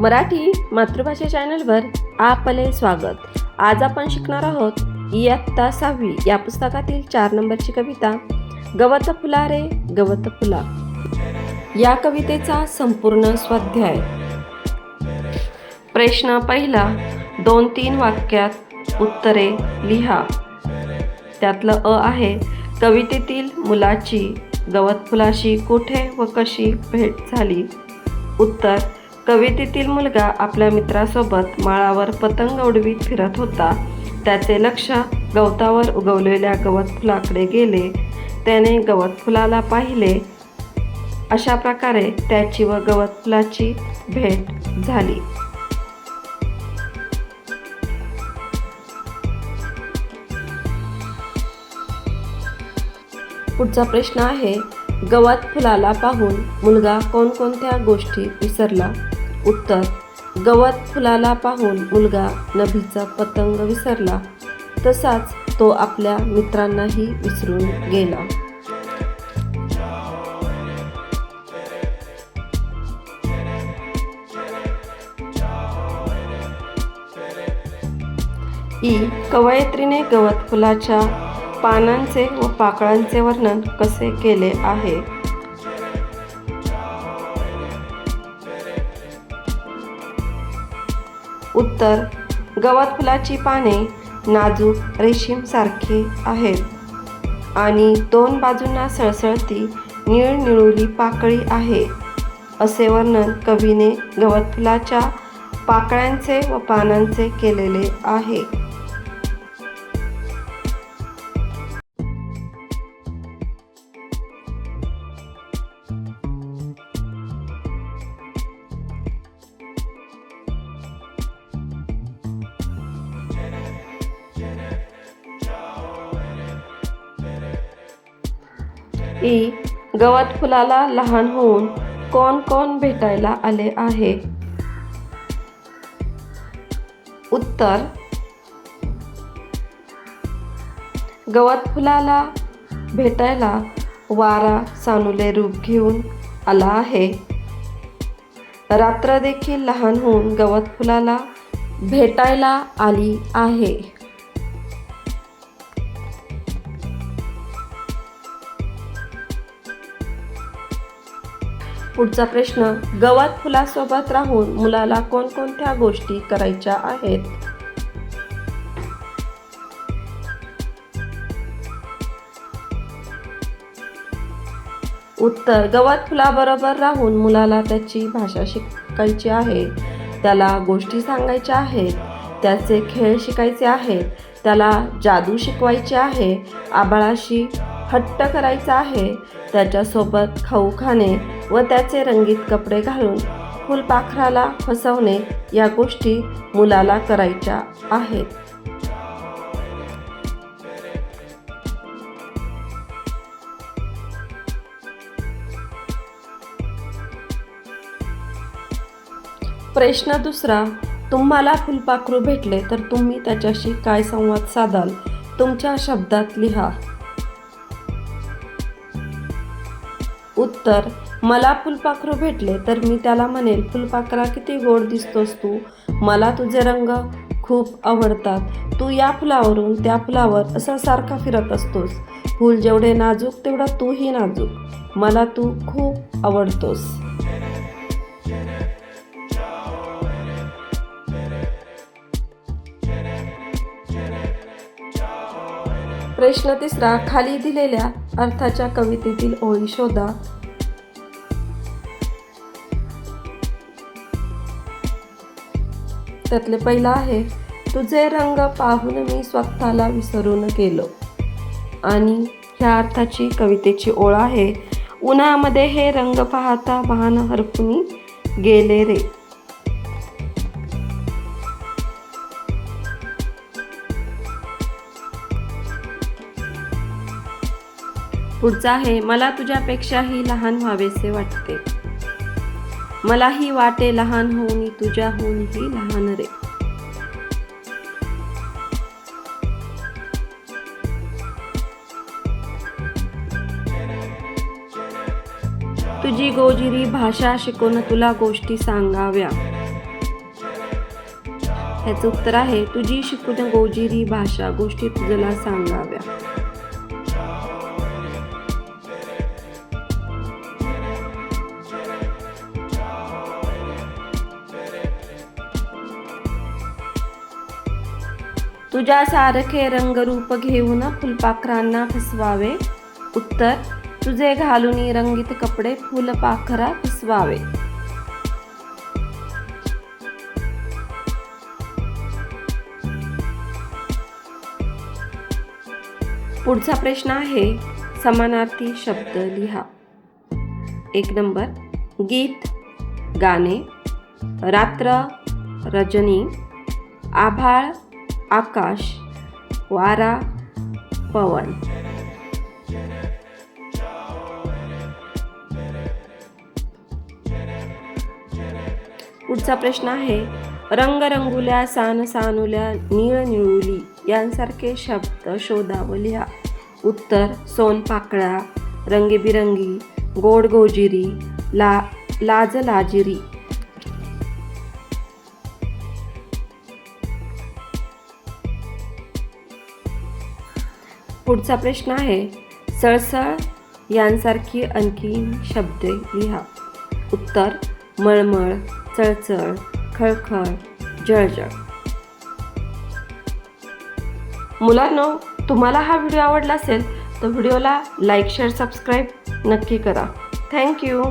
मराठी मातृभाषा चॅनलवर आपले स्वागत. आज आपण शिकणार आहोत इयत्ता सहावी या पुस्तकातील चार नंबरची कविता गवत फुला रे गवत फुला. या कवितेचा संपूर्ण स्वाध्याय. प्रश्न पहिला दोन तीन वाक्यात उत्तरे लिहा. त्यातलं अ आहे कवितेतील मुलाची गवत फुलाशी कुठे व कशी भेट झाली? उत्तर कवितेतील मुलगा आपल्या मित्रासोबत माळावर पतंग उडवीत फिरत होता. त्याचे लक्ष गवतावर उगवलेल्या गवत फुलाकडे गेले. त्याने गवत फुलाला पाहिले. अशा प्रकारे त्याची व गवत फुलाची भेट झाली. पुढचा प्रश्न आहे गवत फुलाला पाहून मुलगा कोणकोणत्या गोष्टी विसरला? उत्तर गवत फुलाला पाहून मुलगा नभीचा पतंग विसरला. तसाच तो आपल्या मित्रांनाही विसरून गेला. ई कवयत्रीने गवत फुलाच्या पानांचे व पाकळांचे वर्णन कसे केले आहे? उत्तर गवत फुलाची पाने नाजूक रेशीमसारखी आहेत. आणि दोन बाजूंना सळसळती निळनिळुली पाकळी आहे. असे वर्णन कवीने गवत फुलाच्या पाकळ्यांचे व पानांचे केलेले आहे. ई गवत फुलाला लहान होऊन कोण कोण भेटायला आले आहे? उत्तर गवत फुलाला भेटायला वारा सानुले रूप घेऊन आला आहे. रात्र देखील लहान होऊन गवत फुलाला भेटायला आली आहे. पुढचा प्रश्न गवत फुलासोबत राहून मुलाला कोणकोणत्या गोष्टी करायच्या आहेत? उत्तर गवत फुलाबरोबर राहून मुलाला त्याची भाषा शिकायची आहे. त्याला गोष्टी सांगायच्या आहेत. त्याचे खेळ शिकायचे आहेत. त्याला जादू शिकवायचे आहे. आबाळाशी हट्ट करायचा आहे. त्याच्यासोबत खाऊ खाणे व त्याचे रंगीत कपडे घालून फुलपाखराला फसवणे या गोष्टी मुलाला करायच्या आहेत. प्रश्न दुसरा तुम्हाला फुलपाखरू भेटले तर तुम्ही त्याच्याशी काय संवाद साधाल? तुमच्या शब्दात लिहा. उत्तर मला फुलपाखरू भेटले तर मी त्याला म्हणेल फुलपाखरा किती गोड दिसतोस तू. मला तुझे रंग खूप आवडतात. तू या फुलावरून त्या फुलावर असा सारखा फिरत असतोस. फूल जेवढे नाजूक तेवढा तूही नाजूक. मला तू खूप आवडतोस. प्रश्न तिसरा खाली दिलेल्या अर्थाच्या कवितेतील ओळी शोधा. त्यातले पहिला आहे तुझे रंग पाहून मी स्वतःला विसरून गेलो. आणि ह्या अर्थाची कवितेची ओळ आहे उन्हामध्ये हे रंग पाहता वाहन हरपुनी गेले रे. पुढचा आहे मला तुझ्यापेक्षाही लहान व्हावेसे वाटते. मलाही वाटे लहान होऊन तुझ्याहूनही लहान रे. तुझी गोजिरी भाषा शिकून तुला गोष्टी सांगाव्या. ह्याचं उत्तर आहे तुझी शिकून गोजिरी भाषा गोष्टी तुझ्याला सांगाव्या. तुझ्या सारखे रंगरूप घेऊन फुलपाखरांना फसवावे. उत्तर तुझे घालून रंगीत कपडे फुलपाखरा फसवावे. पुढचा प्रश्न आहे समानार्थी शब्द लिहा. एक नंबर गीत गाणे रात्र रजनी आभाळ आकाश वारा पवन. पुढचा प्रश्न आहे रंगरंगुल्या सान सानुल्या निळ निळुली यांसारखे शब्द शोधा व लिहा. उत्तर सोनपाकळ्या रंगीबिरंगी गोड गोजिरी ला लाज लाजिरी पुढचा प्रश्न आहे. सळसळ यांसारखी आणखी शब्दे लिहा. उत्तर मळमळ चळचळ खळखळ जळजळ. मुलांनो तुम्हाला हा व्हिडिओ आवडला असेल तर व्हिडिओला लाईक शेअर सबस्क्राईब नक्की करा. थँक्यू